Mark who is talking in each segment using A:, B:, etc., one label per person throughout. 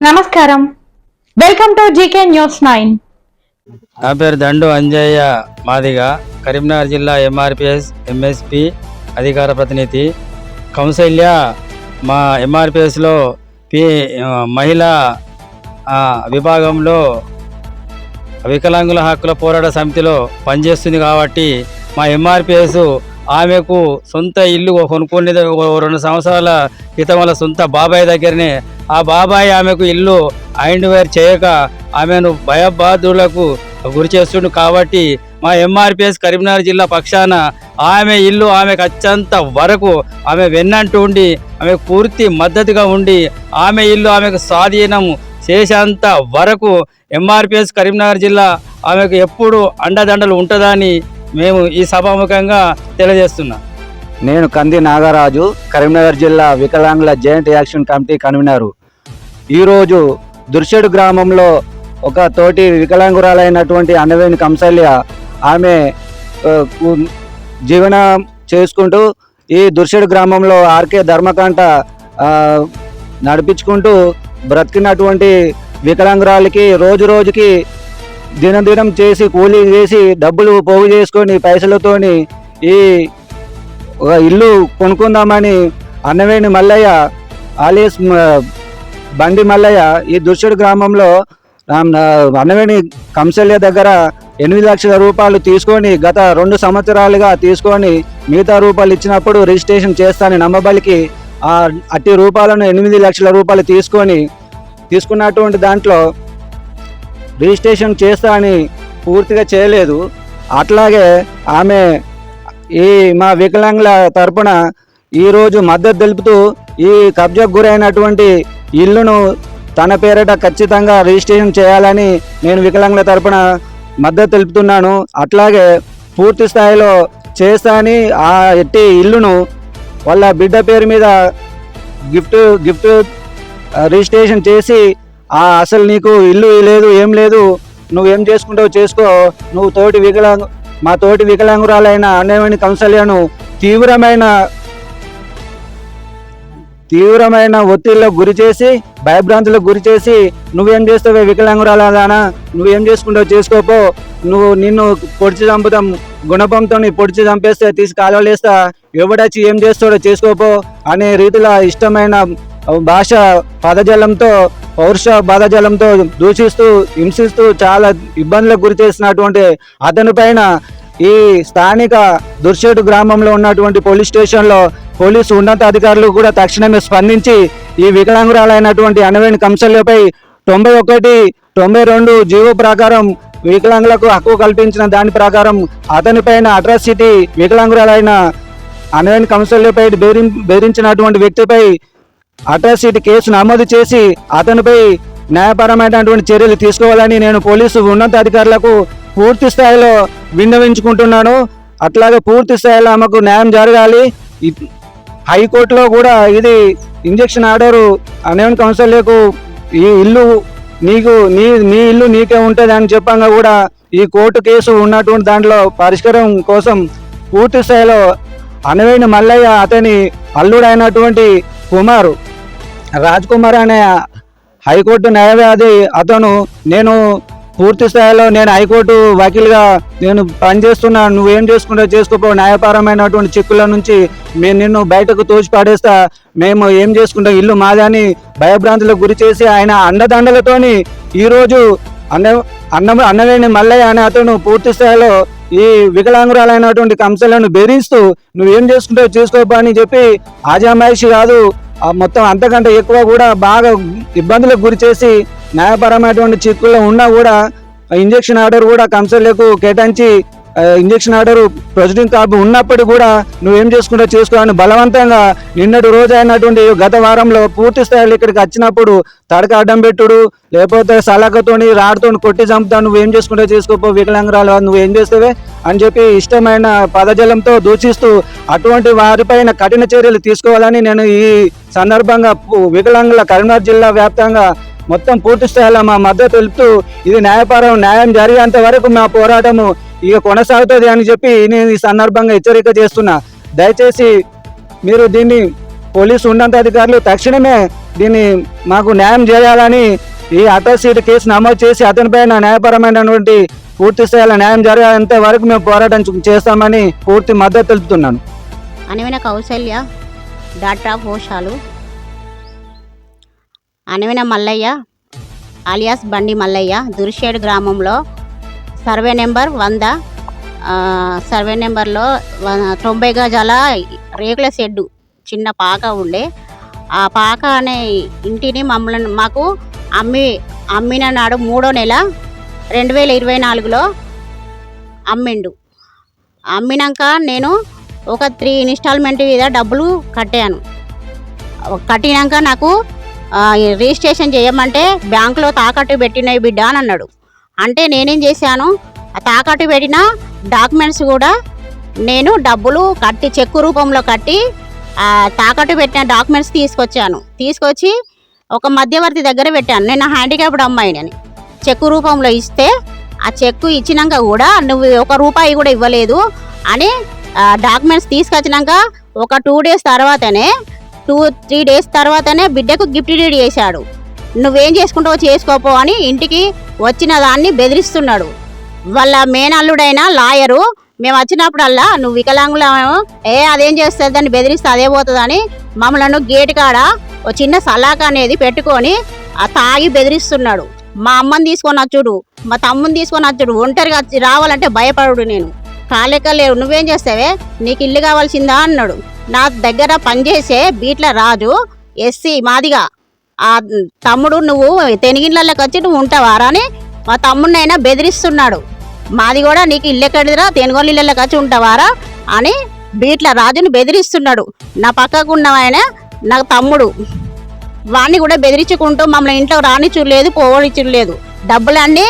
A: నమస్కారం. Welcome to GK news nine
B: నా పేరు దండు అంజయ్య మాదిగా కరీంనగర్ జిల్లా ఎంఆర్పిఎస్ ఎంఎస్పి అధికార ప్రతినిధి. కౌసల్య మా ఎంఆర్పిఎస్లో పి మహిళా విభాగంలో వికలాంగుల హక్కుల పోరాట సమితిలో పనిచేస్తుంది కాబట్టి మా ఎంఆర్పిఎస్ ఆమెకు సొంత ఇల్లు కొనుక్కునేది రెండు సంవత్సరాల క్రితం వాళ్ళ సొంత బాబాయ్ దగ్గరనే ఆ బాబాయ్ ఆమెకు ఇల్లు ఐండ్ వేర్ చేయక ఆమెను భయబాధులకు గురి చేస్తుండు కాబట్టి మా ఎంఆర్పిఎస్ కరీంనగర్ జిల్లా పక్షాన ఆమె ఇల్లు ఆమెకు అత్యంత వరకు ఆమె వెన్నంటూ ఉండి ఆమె పూర్తి మద్దతుగా ఉండి ఆమె ఇల్లు ఆమెకు స్వాధీనం చేసేంత వరకు ఎంఆర్పిఎస్ కరీంనగర్ జిల్లా ఆమెకు ఎప్పుడు అండదండలు ఉంటుందని మేము ఈ సభాముఖంగా తెలియజేస్తున్నాం.
C: నేను కంది నాగరాజు కరీంనగర్ జిల్లా వికలాంగుల జాయింట్ యాక్షన్ కమిటీ కన్వీనరు. ఈరోజు దుర్షేడు గ్రామంలో ఒక తోటి వికలాంగురాలైనటువంటి అన్నవేణి కంసల్య ఆమె జీవన జీవనం చేసుకుంటూ ఈ దుర్షేడు గ్రామంలో ఆర్కే ధర్మకాంట నడిపించుకుంటూ బ్రతికినటువంటి వికలాంగురాలకి రోజు రోజుకి దినదినం చేసి కూలీ చేసి డబ్బులు పోగు చేసుకొని పైసలతోని ఈ ఒక ఇల్లు కొనుక్కుందామని అన్నవేణి మల్లయ్య ఆలియస్ బండి మల్లయ్య ఈ దుర్షుడు గ్రామంలో అన్నవేణి కంసల్య దగ్గర ఎనిమిది లక్షల రూపాయలు తీసుకొని గత రెండు సంవత్సరాలుగా తీసుకొని మిగతా రూపాయలు ఇచ్చినప్పుడు రిజిస్ట్రేషన్ చేస్తానని నమ్మబలికి ఆ అట్టి రూపాయలను ఎనిమిది లక్షల రూపాయలు తీసుకొని తీసుకున్నటువంటి దాంట్లో రిజిస్ట్రేషన్ చేస్తా అని పూర్తిగా చేయలేదు. అట్లాగే ఆమె ఈ మా వికలాంగుల తరపున ఈరోజు మద్దతు తెలుపుతూ ఈ కబ్జాకు గురైనటువంటి ఇల్లును తన పేరిట ఖచ్చితంగా రిజిస్ట్రేషన్ చేయాలని నేను వికలాంగుల తరపున మద్దతు తెలుపుతున్నాను. అట్లాగే పూర్తి స్థాయిలో చేస్తా అని ఆ ఎట్టి ఇల్లును వాళ్ళ బిడ్డ పేరు మీద గిఫ్ట్ గిఫ్ట్ రిజిస్ట్రేషన్ చేసి ఆ అసలు నీకు ఇల్లు లేదు ఏం లేదు నువ్వేం చేసుకుంటావు చేసుకో. నువ్వు తోటి వికలాంగు మా తోటి వికలాంగురాలైన అన్నమణి కౌశల్యను తీవ్రమైన తీవ్రమైన ఒత్తిళ్ళకు గురి చేసి భయభ్రాంతులకు గురి చేసి నువ్వేం చేస్తావే వికలాంగురాలనా నువ్వేం చేసుకుంటావు చేసుకోపో. నువ్వు నిన్ను పొడిచి చంపుతాం గుణపంతో పొడిచి చంపేస్తే తీసి కాలువలేస్తా ఎవడొచ్చి ఏం చేస్తాడో చేసుకోపో అనే రీతిలో ఇష్టమైన భాష పదజలంతో పౌరుష పదజలంతో దూషిస్తూ హింసిస్తూ చాలా ఇబ్బందులకు గురి చేసినటువంటి అతని పైన ఈ స్థానిక దుర్షేటు గ్రామంలో ఉన్నటువంటి పోలీస్ స్టేషన్లో పోలీసు ఉన్నతాధికారులు కూడా తక్షణమే స్పందించి ఈ వికలాంగురాలైనటువంటి అనవేణి కంసల్యపై తొంభై ఒకటి తొంభై రెండు జీవో ప్రకారం వికలాంగులకు హక్కు కల్పించిన దాని ప్రకారం అతనిపైన అట్రాసిటీ వికలాంగురాలైన అనవేణి కంసల్యపై బెదిరి బెదిరించినటువంటి వ్యక్తిపై అట్రాసిటీ కేసు నమోదు చేసి అతనిపై న్యాయపరమైనటువంటి చర్యలు తీసుకోవాలని నేను పోలీసు ఉన్నతాధికారులకు పూర్తి స్థాయిలో విన్నవించుకుంటున్నాను. అట్లాగే పూర్తి స్థాయిలో ఆమెకు న్యాయం జరగాలి. హైకోర్టులో కూడా ఇది ఇంజక్షన్ ఆర్డర్ అనేవన్ కౌన్సిల్కు ఈ ఇల్లు నీకు నీ నీ ఇల్లు నీకే ఉంటుంది అని చెప్పంగా కూడా ఈ కోర్టు కేసు ఉన్నటువంటి దాంట్లో పరిష్కారం కోసం పూర్తి స్థాయిలో అనవేణి మల్లయ్య అతని అల్లుడైనటువంటి కుమారు రాజ్ కుమార్ అనే హైకోర్టు న్యాయవాది అతను నేను పూర్తి స్థాయిలో నేను హైకోర్టు వకీల్గా నేను పనిచేస్తున్నా నువ్వేం చేసుకుంటావు చేసుకోపో న్యాయపరమైనటువంటి చిక్కుల నుంచి మేము నిన్ను బయటకు తోచి మేము ఏం చేసుకుంటాం ఇల్లు మాదని అని భయభ్రాంతులకు గురి చేసి ఆయన అండదండలతోని ఈరోజు అన్న అన్న అన్నవేణి మల్లయ్య అనే అతను పూర్తి స్థాయిలో ఈ వికలాంగురాలైనటువంటి కంసలను బెదిరిస్తూ నువ్వేం చేసుకుంటావు చేసుకోపో అని చెప్పి ఆజామాయిషి కాదు మొత్తం అంతకంటే ఎక్కువ కూడా బాగా ఇబ్బందులకు గురి చేసి న్యాయపరమైనటువంటి చిక్కుల్లో ఉన్నా కూడా ఇంజక్షన్ ఆర్డర్ కూడా కంసర్లకు కేటాయించి ఇంజక్షన్ ఆర్డర్ ప్రెసిడెంట్ కార్డు ఉన్నప్పటికీ కూడా నువ్వేం చేసుకుంటా చేసుకోవాలని బలవంతంగా నిన్నటి రోజు అయినటువంటి గత వారంలో పూర్తి స్థాయిలో ఇక్కడికి వచ్చినప్పుడు తడక అడ్డం పెట్టుడు లేకపోతే సలకతోని రాడుతో కొట్టి చంపుతా నువ్వేం చేసుకుంటా చేసుకోపో వికలాంగురాలు నువ్వేం చేస్తావే అని చెప్పి ఇష్టమైన పదజలంతో దూషిస్తూ అటువంటి వారిపైన కఠిన చర్యలు తీసుకోవాలని నేను ఈ సందర్భంగా వికలాంగుల కరీంనగర్ జిల్లా వ్యాప్తంగా మొత్తం పూర్తి స్థాయిలో మా మద్దతు తెలుపుతూ ఇది న్యాయపరం న్యాయం జరిగేంత వరకు మా పోరాటము ఇక కొనసాగుతుంది అని చెప్పి నేను ఈ సందర్భంగా హెచ్చరిక చేస్తున్నా. దయచేసి మీరు దీన్ని పోలీసు ఉన్నతాధికారులు తక్షణమే దీన్ని మాకు న్యాయం చేయాలని ఈ అటోసీట్ కేసు నమోదు చేసి అతనిపైన న్యాయపరమైనటువంటి పూర్తి స్థాయిలో న్యాయం జరిగేంత వరకు మేము పోరాటం చేస్తామని పూర్తి మద్దతు తెలుపుతున్నాను.
D: అనవిన కౌశల్య డాక్టర్ ఆఫ్ హోషాలు అనవిన మల్లయ్య అలియాస్ బండి మల్లయ్య దురిషేడు గ్రామంలో సర్వే నెంబర్ వంద సర్వే నెంబర్లో తొంభై గజాల రేకుల షెడ్డు చిన్న పాక ఉండే. ఆ పాక అనే ఇంటిని మమ్మల్ని మాకు అమ్మి అమ్మిన నాడు మూడో నెల రెండు వేల ఇరవై నాలుగులో అమ్మిండు. అమ్మినాక నేను ఒక త్రీ ఇన్స్టాల్మెంట్ మీద డబ్బులు కట్టాను. కట్టినాక నాకు రిజిస్ట్రేషన్ చేయమంటే బ్యాంకులో తాకట్టు పెట్టినవి బిడ్డ అని అన్నాడు. అంటే నేనేం చేశాను? తాకట్టు పెట్టిన డాక్యుమెంట్స్ కూడా నేను డబ్బులు కట్టి చెక్కు రూపంలో కట్టి తాకట్టు పెట్టిన డాక్యుమెంట్స్ తీసుకొచ్చాను. తీసుకొచ్చి ఒక మధ్యవర్తి దగ్గర పెట్టాను. నేను హ్యాండిక్యాప్డ్ అమ్మాయిని అని చెక్కు రూపంలో ఇస్తే ఆ చెక్కు ఇచ్చినాక కూడా నువ్వు ఒక రూపాయి కూడా ఇవ్వలేదు అని డాక్యుమెంట్స్ తీసుకొచ్చినాక ఒక టూ డేస్ తర్వాతనే టూ త్రీ డేస్ తర్వాతనే బిడ్డకు గిఫ్ట్ డీడ్ చేశాడు. నువ్వేం చేసుకుంటావో చేసుకోపో అని ఇంటికి వచ్చిన దాన్ని బెదిరిస్తున్నాడు. వాళ్ళ మేనల్లుడైన లాయరు మేము వచ్చినప్పుడల్లా నువ్వు వికలాంగులమేమో ఏ అదేం చేస్తుంది దాన్ని బెదిరిస్తే అదే పోతుందని మమ్మల్ని గేట్ కాడ ఒక చిన్న సలాక అనేది పెట్టుకొని ఆ తాగి బెదిరిస్తున్నాడు. మా అమ్మని తీసుకొని వచ్చుడు మా తమ్ముని తీసుకొని వచ్చుడు ఒంటరిగా రావాలంటే భయపడుడు నేను. కాలేక లేవు నువ్వేం చేస్తావే? నీకు ఇల్లు కావాల్సిందా? అన్నాడు. నా దగ్గర పనిచేసే బీట్ల రాజు ఎస్సీ మాదిగా. ఆ తమ్ముడు నువ్వు తెనిగిళ్ళకి వచ్చి నువ్వు ఉంటావారా అని మా తమ్ముడినైనా బెదిరిస్తున్నాడు. మాది కూడా నీకు ఇల్లు ఎక్కడిదిరా తెనుగోలు ఇళ్ళకి వచ్చి ఉంటావారా అని బీట్ల రాజుని బెదిరిస్తున్నాడు. నా పక్కకు ఉన్న ఆయన నాకు తమ్ముడు. వాడిని కూడా బెదిరించుకుంటూ మమ్మల్ని ఇంట్లో రానిచ్చులేదు లేదు లేదు డబ్బులన్నీ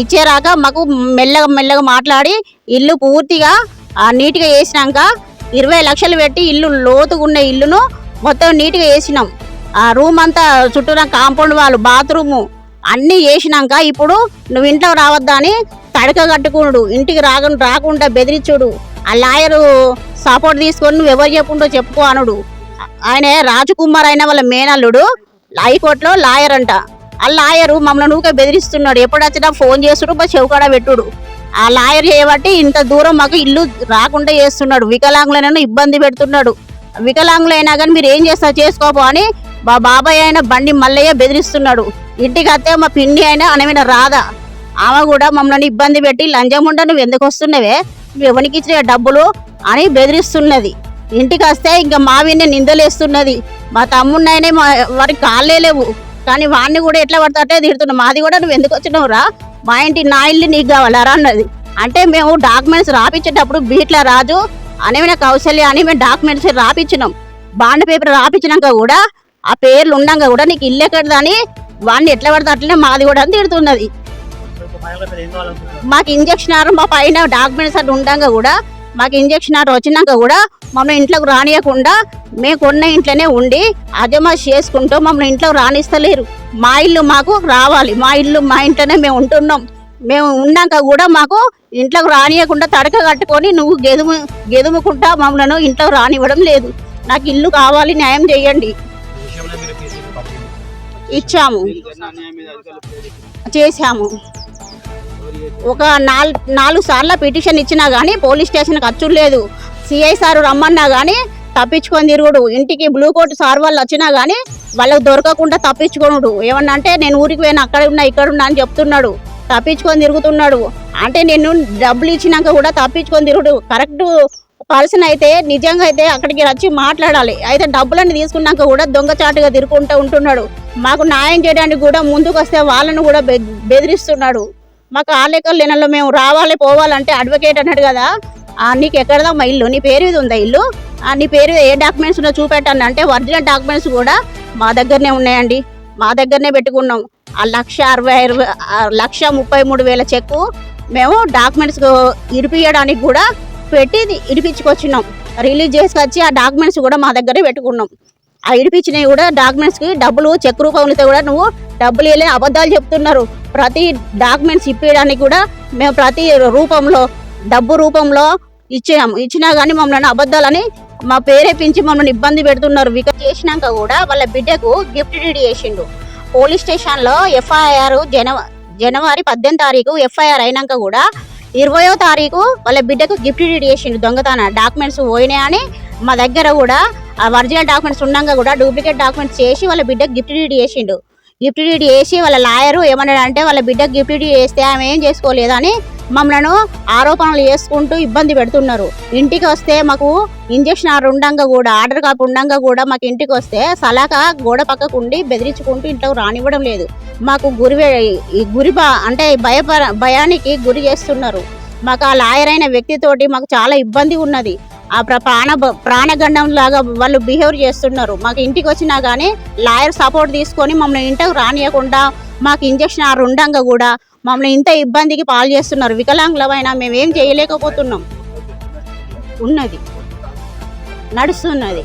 D: ఇచ్చేరాక మాకు మెల్లగా మెల్లగా మాట్లాడి ఇల్లు పూర్తిగా ఆ, నీట్గా వేసినాక ఇరవై లక్షలు పెట్టి ఇల్లు లోతుగా ఉన్న ఇల్లును మొత్తం నీట్గా వేసినాం ఆ రూమ్ అంతా చుట్టూరా కాంపౌండ్ వాళ్ళు బాత్రూము అన్నీ వేసినాక ఇప్పుడు నువ్వు ఇంట్లో రావద్దా అని తడక కట్టుకున్నాడు ఇంటికి రాక రాకుండా బెదిరించుడు. ఆ లాయరు సపోర్ట్ తీసుకొని నువ్వు ఎవరు చెప్పుకుంటూ చెప్పుకో అనుడు. ఆయన రాజకుమార్ అయిన వాళ్ళ మేనల్లుడు హైకోర్టులో లాయర్ అంట. ఆ లాయరు మమ్మల్ని ఊకే బెదిరిస్తున్నాడు. ఎప్పుడు వచ్చినా ఫోన్ చేసుడు మా చెవుకాడ పెట్టుడు. ఆ లాయర్ చేయబట్టి ఇంత దూరం మాకు ఇల్లు రాకుండా చేస్తున్నాడు. వికలాంగులైనా ఇబ్బంది పెడుతున్నాడు. వికలాంగులైనా కానీ మీరు ఏం చేస్తారు? చేసుకోపో అని మా బాబాయ్ అయినా బండి మల్లయ్య బెదిరిస్తున్నాడు. ఇంటికి వస్తే మా పిండి అయినా అనమైన రాదా? ఆమె కూడా మమ్మల్ని ఇబ్బంది పెట్టి లంచముండ నువ్వు ఎందుకు వస్తున్నవే? నువ్వు ఎవరికి ఇచ్చిన డబ్బులు అని బెదిరిస్తున్నది. ఇంటికి వస్తే ఇంకా మా విన్నే నిందలేస్తున్నది. మా తమ్ముడినైనా మా వారికి కాళ్ళే లేవు. కానీ వాడిని కూడా ఎట్లా పడతాటే తిడుతున్నావు మాది కూడా నువ్వు ఎందుకు వచ్చినావురా? మా ఇంటి నా ఇల్లు నీకు కావాలరా అన్నది. అంటే మేము డాక్యుమెంట్స్ రాపించేటప్పుడు బీట్ల రాజు అనేమైన కౌశల్య అని మేము డాక్యుమెంట్స్ రాపించినాం బాండ్ పేపర్ రాపించినాక కూడా ఆ పేర్లు ఉండంగా కూడా నీకు ఇల్లు ఎక్కడదని వాడిని ఎట్లా పడితే అట్లనే మాది కూడా అని తిడుతున్నది. మాకు ఇంజక్షన్ ఆర్ మా పైన డాక్యుమెంట్స్ అట్లా ఉండగా కూడా మాకు ఇంజక్షన్ ఆర్ వచ్చినాక కూడా మమ్మల్ని ఇంట్లోకి రానియకుండా మేము ఉన్న ఇంట్లోనే ఉండి అజమాష్ చేసుకుంటూ మమ్మల్ని ఇంట్లో రానిస్తలేరు మా ఇల్లు మాకు రావాలి. మా ఇల్లు మా ఇంట్లోనే మేము ఉంటున్నాం. మేము ఉన్నాక కూడా మాకు ఇంట్లోకి రానియకుండా తడక కట్టుకొని నువ్వు గెదుము గెదుముకుంటా మమ్మల్ని ఇంట్లోకి రానివ్వడం లేదు. నాకు ఇల్లు కావాలి న్యాయం చేయండి. ఇచ్చాము. చేశాము. ఒక నాలుగు నాలుగు సార్లు పిటిషన్ ఇచ్చినా కానీ పోలీస్ స్టేషన్కి అచ్చుడు లేదు. సిఐ సార్ రమ్మన్నా కానీ తప్పించుకొని తిరుగుడు. ఇంటికి బ్లూ కోట్ సార్ వాళ్ళు వచ్చినా కానీ వాళ్ళకి దొరకకుండా తప్పించుకోనుడు. ఏమన్నా అంటే నేను ఊరికి పోయినా అక్కడ ఉన్నా ఇక్కడ ఉన్నా అని చెప్తున్నాడు. తప్పించుకొని తిరుగుతున్నాడు. అంటే నేను డబ్బులు ఇచ్చినాక కూడా తప్పించుకొని తిరుగుడు. కరెక్ట్ పర్సన్ అయితే నిజంగా అయితే అక్కడికి వచ్చి మాట్లాడాలి. అయితే డబ్బులన్నీ తీసుకున్నాక కూడా దొంగచాటుగా తిరుగుకుంటూ ఉంటున్నాడు. మాకు న్యాయం చేయడానికి కూడా ముందుకు వస్తే వాళ్ళను కూడా బెదిరిస్తున్నాడు. మాకు ఆ లెక్కలు లేనలో మేము రావాలి పోవాలంటే అడ్వకేట్ అన్నాడు కదా. నీకు ఎక్కడదా మా ఇల్లు నీ పేరు మీద ఉందా ఇల్లు? ఆ, నీ పేరు ఏ డాక్యుమెంట్స్ ఉన్నా చూపెట్టాను అంటే ఒరిజినల్ డాక్యుమెంట్స్ కూడా మా దగ్గరనే ఉన్నాయండి. మా దగ్గరనే పెట్టుకున్నాం. ఆ లక్ష అరవై అరవై లక్ష ముప్పై మూడు వేల చెక్కు మేము డాక్యుమెంట్స్ ఇరిపియడానికి కూడా పెట్టి ఇడిపించుకొచ్చినాం రిలీజ్ చేసుకొచ్చి ఆ డాక్యుమెంట్స్ కూడా మా దగ్గరే పెట్టుకున్నాం. ఆ ఇడిపించినవి కూడా డాక్యుమెంట్స్కి డబ్బులు చెక్ రూపంలో కూడా నువ్వు డబ్బులు వెళ్ళి అబద్ధాలు చెప్తున్నారు. ప్రతి డాక్యుమెంట్స్ ఇప్పించడానికి కూడా మేము ప్రతి రూపంలో డబ్బు రూపంలో ఇచ్చాము ఇచ్చినా కానీ మమ్మల్ని అబద్ధాలని మా పేరేపించి మమ్మల్ని ఇబ్బంది పెడుతున్నారు. విక చేసినాక కూడా వాళ్ళ బిడ్డకు గిఫ్ట్ డీడ్ చేసిండు. పోలీస్ స్టేషన్లో ఎఫ్ఐఆర్ జనవ జనవరి పద్దెనిమిది తారీఖు ఎఫ్ఐఆర్ అయినాక కూడా ఇరవయో తారీఖు వాళ్ళ బిడ్డకు గిఫ్ట్ డీడ్ చేసిండు. దొంగతన డాక్యుమెంట్స్ పోయినాయని మా దగ్గర కూడా ఆ ఒరిజినల్ డాక్యుమెంట్స్ ఉన్నాక కూడా డూప్లికేట్ డాక్యుమెంట్స్ చేసి వాళ్ళ బిడ్డకు గిఫ్ట్ డీడ్ చేసిండు. గిఫ్ట్ డీడ్ చేసి వాళ్ళ లాయరు ఏమన్నాడంటే వాళ్ళ బిడ్డకు గిఫ్ట్ డీడ్ చేస్తే ఆమె ఏం చేసుకోలేదని మమ్మల్ని ఆరోపణలు చేసుకుంటూ ఇబ్బంది పెడుతున్నారు. ఇంటికి వస్తే మాకు ఇంజక్షన్ ఆర్డర్ ఉండంగా కూడా ఆర్డర్ కాపు ఉండంగా కూడా మాకు ఇంటికి వస్తే సలాక గోడ పక్కకు ఉండి బెదిరించుకుంటూ ఇంట్లోకి రానివ్వడం లేదు. మాకు గురి ఈ గురి అంటే భయపర భయానికి గురి చేస్తున్నారు. మాకు ఆ లాయర్ అయిన వ్యక్తితోటి మాకు చాలా ఇబ్బంది ఉన్నది. ఆ ప్రాణ ప్రాణగండం లాగా వాళ్ళు బిహేవ్ చేస్తున్నారు. మాకు ఇంటికి వచ్చినా కానీ లాయర్ సపోర్ట్ తీసుకొని మమ్మల్ని ఇంటకు రానియకుండా మాకు ఇంజక్షన్ ఆరు ఉండంగా కూడా మమ్మల్ని ఇంత ఇబ్బందికి పాలు చేస్తున్నారు. వికలాంగులమైనా మేము చేయలేకపోతున్నాం. ఉన్నది. నడుస్తున్నది.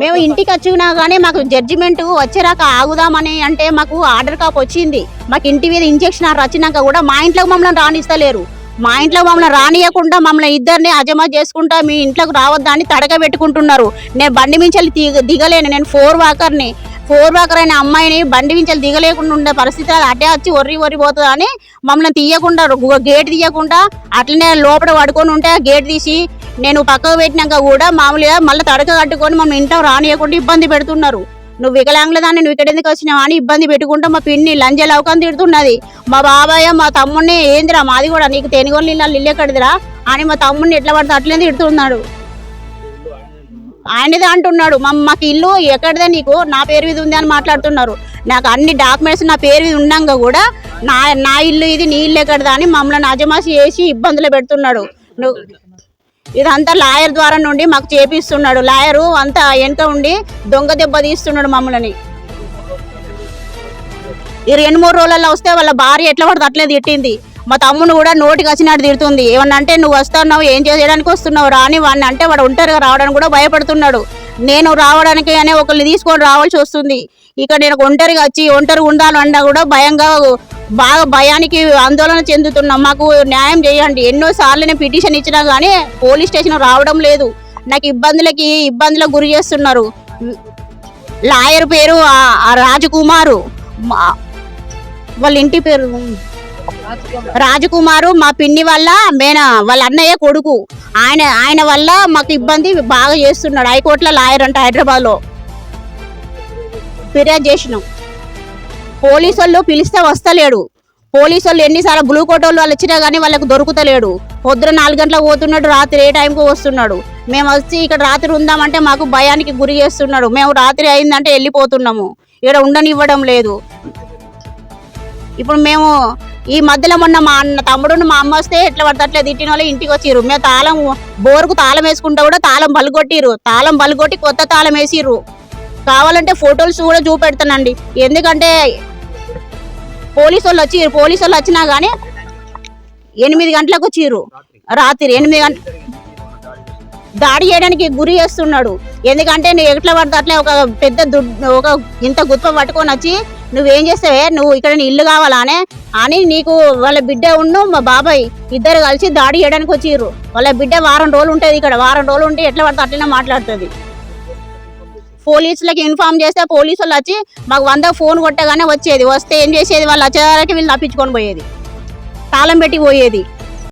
D: మేము ఇంటికి వచ్చినా కానీ మాకు జడ్జిమెంట్ వచ్చేరాక ఆగుదామని అంటే మాకు ఆర్డర్ కాప్ వచ్చింది. మాకు ఇంటి మీద ఇంజక్షన్ వచ్చినాక కూడా మా ఇంట్లోకి మమ్మల్ని రానిస్తలేరు. మా ఇంట్లో మమ్మల్ని రానియకుండా మమ్మల్ని ఇద్దరిని అజమా చేసుకుంటా మీ ఇంట్లోకి రావద్దని తడక పెట్టుకుంటున్నారు. నేను బండి మించాలి దిగ దిగలేను. నేను ఫోర్ వాకర్ని ఫోర్ వాకర్ అయిన అమ్మాయిని బండి వించలు దిగలేకుండా ఉండే పరిస్థితి అటే వచ్చి ఒర్రి ఒర్రి పోతుందని మమ్మల్ని తీయకుండా గేట్ తీయకుండా అట్లనే లోపల పడుకొని ఉంటే ఆ గేట్ తీసి నేను పక్కకు పెట్టినాక కూడా మామూలుగా మళ్ళీ తడక కట్టుకొని మమ్మల్ని ఇంట్లో రానియకుండా ఇబ్బంది పెడుతున్నారు. నువ్వు వికలాంగుల దాన్ని నువ్వు ఇక్కడ ఎందుకు వచ్చినావు అని ఇబ్బంది పెట్టుకుంటా మా పిన్ని లంజ అవకాశం తిడుతున్నది. మా బాబాయ్ మా తమ్ముడిని ఏందిరా మాది కూడా నీకు తెనుగోలు నీళ్ళు ఇల్లు ఎక్కడిదిరా అని మా తమ్ముడిని ఎట్లా పడితే అట్లనే తిడుతున్నాడు. ఆయనదే అంటున్నాడు మాకు ఇల్లు ఎక్కడిదే నీకు? నా పేరు మీద ఉంది అని మాట్లాడుతున్నారు. నాకు అన్ని డాక్యుమెంట్స్ నా పేరు మీద ఉన్నాక కూడా నా నా ఇల్లు ఇది నీ ఇల్లు ఎక్కడిదా అని మమ్మల్ని అజమాసి చేసి ఇబ్బందులు పెడుతున్నాడు. నువ్వు ఇదంతా లాయర్ ద్వారా నుండి మాకు చేపిస్తున్నాడు. లాయరు అంతా వెనుక ఉండి దొంగ దెబ్బ తీస్తున్నాడు మమ్మల్ని. ఈ రెండు మూడు రోజులలో వస్తే వాళ్ళ భార్య ఎట్లా పడితే అట్లే తిట్టింది. మా తమ్ముడు కూడా నోటికి వచ్చినట్టు తిడుతుంది. ఏమన్నా అంటే నువ్వు వస్తున్నావు ఏం చేయడానికి వస్తున్నావు రాని వాడిని అంటే వాడు ఒంటరిగా రావడానికి కూడా భయపడుతున్నాడు. నేను రావడానికి అనే ఒకరిని తీసుకొని రావాల్సి వస్తుంది. ఇక్కడ నేను ఒంటరిగా వచ్చి ఒంటరిగా ఉండాలన్నా కూడా భయంగా బాగా భయానికి ఆందోళన చెందుతున్నాం. మాకు న్యాయం చేయండి. ఎన్నో సార్లు నేను పిటిషన్ ఇచ్చినా కానీ పోలీస్ స్టేషన్ రావడం లేదు. నాకు ఇబ్బందులకి ఇబ్బందులకు గురి చేస్తున్నారు. లాయర్ పేరు రాజకుమారు. వాళ్ళ ఇంటి పేరు రాజకుమారు మా పిన్ని వల్ల మేము వాళ్ళ అన్నయ్య కొడుకు. ఆయన ఆయన వల్ల మాకు ఇబ్బంది బాగా చేస్తున్నాడు. హైకోర్టులో లాయర్ అంట హైదరాబాద్లో. ఫిర్యాదు చేసినాం. పోలీసు వాళ్ళు పిలిస్తే వస్తలేడు. పోలీసు వాళ్ళు ఎన్నిసార్లు బ్లూ కోట్ వాళ్ళు వచ్చినా కానీ వాళ్ళకి దొరుకుతలేడు. పొద్దున నాలుగు గంటలకు పోతున్నాడు రాత్రి ఏ టైంకి వస్తున్నాడు. మేము వచ్చి ఇక్కడ రాత్రి ఉందామంటే మాకు భయానికి గురి చేస్తున్నాడు. మేము రాత్రి అయిందంటే వెళ్ళిపోతున్నాము. ఇక్కడ ఉండనివ్వడం లేదు. ఇప్పుడు మేము ఈ మధ్యలో మొన్న మా అన్న తమ్ముడు మా అమ్మ వస్తే ఎట్లా పడితే అట్లా తిట్టిన వాళ్ళు ఇంటికి వచ్చిర్రు. మేము తాళం బోరుకు తాళం వేసుకుంటా కూడా తాళం బలగొట్టిర్రు. తాళం బలుగొట్టి కొత్త తాళం వేసిర్రు. కావాలంటే ఫోటోలు కూడా చూపెడతానండి. ఎందుకంటే పోలీసు వాళ్ళు వచ్చి పోలీసు వాళ్ళు వచ్చినా కానీ ఎనిమిది గంటలకు వచ్చిర్రు. రాత్రి ఎనిమిది గంట దాడి చేయడానికి గురి చేస్తున్నాడు. ఎందుకంటే నువ్వు ఎట్లా పడితే అట్లా ఒక పెద్ద దుడ్డు ఒక ఇంత గుత్ప పట్టుకొని వచ్చి నువ్వేం చేస్తావే? నువ్వు ఇక్కడ నీ ఇల్లు కావాలానే? అని నీకు వాళ్ళ బిడ్డ ఉండు మా బాబాయ్ ఇద్దరు కలిసి దాడి చేయడానికి వచ్చిర్రు. వాళ్ళ బిడ్డ వారం రోజులు ఉంటుంది ఇక్కడ. వారం రోజులు ఉంటే ఎట్లా పడితే అట్లనే మాట్లాడుతుంది. పోలీసులకి ఇన్ఫార్మ్ చేస్తే పోలీసు వాళ్ళు వచ్చి మాకు వంద ఫోన్ కొట్టగానే వచ్చేది. వస్తే ఏం చేసేది? వాళ్ళు వచ్చేదానికి వీళ్ళు తప్పించుకొని పోయేది. తాళం పెట్టి పోయేది.